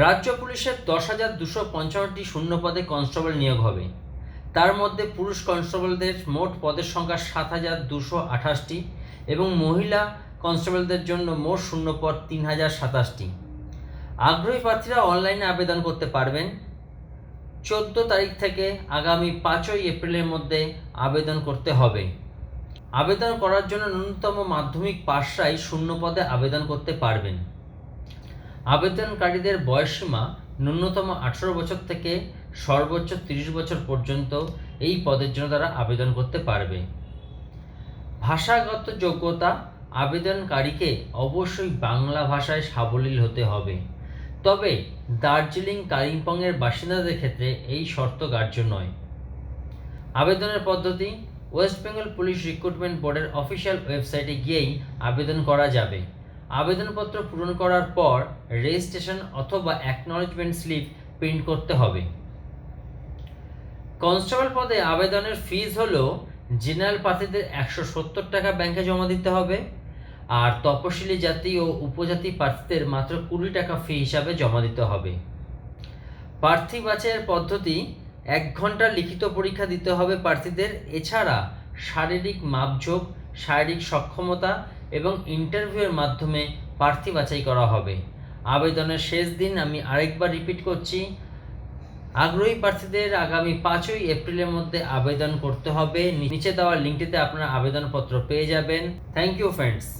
রাজ্য পুলিশের দশ হাজার দুশো পঞ্চান্নটি শূন্য পদে কনস্টেবল নিয়োগ হবে। তার মধ্যে পুরুষ কনস্টেবলদের মোট পদের সংখ্যা সাত হাজার দুশো আঠাশটি এবং মহিলা কনস্টেবলদের জন্য মোট শূন্য পদ তিন হাজার সাতাশটি। আগ্রহী প্রার্থীরা অনলাইনে আবেদন করতে পারবেন। চোদ্দ তারিখ থেকে আগামী পাঁচই এপ্রিলের মধ্যে আবেদন করতে হবে। আবেদন করার জন্য ন্যূনতম মাধ্যমিক পাশরাই শূন্য পদে আবেদন করতে পারবেন। আবেদনকারীদের বয়সসীমা ন্যূনতম আঠারো বছর থেকে সর্বোচ্চ তিরিশ বছর পর্যন্ত এই পদের জন্য তারা আবেদন করতে পারবে। ভাষাগত যোগ্যতা আবেদনকারীকে অবশ্যই বাংলা ভাষায় সাবলীল হতে হবে। তবে দার্জিলিং কালিম্পংয়ের বাসিন্দাদের ক্ষেত্রে এই শর্ত কার্য নয়। আবেদনের পদ্ধতি ওয়েস্ট বেঙ্গল পুলিশ রিক্রুটমেন্ট বোর্ডের অফিসিয়াল ওয়েবসাইটে গিয়েই আবেদন করা যাবে। আবেদনপত্র পূরণ করার পর রেজিস্ট্রেশন অথবা অ্যাকনলেজমেন্ট স্লিপ প্রিন্ট করতে হবে। কনস্টেবল পদে আবেদনের ফিজ হলো জেনারেল প্রার্থীদের একশো সত্তর টাকা ব্যাংকে জমা দিতে হবে আর তপশিলি জাতি ও উপজাতি প্রার্থীদের মাত্র কুড়ি টাকা ফি হিসাবে জমা দিতে হবে। প্রার্থী বাছাইয়ের পদ্ধতি, এক ঘণ্টা লিখিত পরীক্ষা দিতে হবে প্রার্থীদের, এছাড়া শারীরিক মাপঝোঁক শারীরিক সক্ষমতা এবং ইন্টারভিউয়ের মাধ্যমে প্রার্থী বাছাই করা হবে। আবেদনের শেষ দিন আমি আরেকবার রিপিট করছি। আগ্রহী প্রার্থীদের আগামী পাঁচই এপ্রিলের মধ্যে আবেদন করতে হবে। নিচে দেওয়া লিঙ্কটিতে আপনারা আবেদনপত্র পেয়ে যাবেন। Thank you friends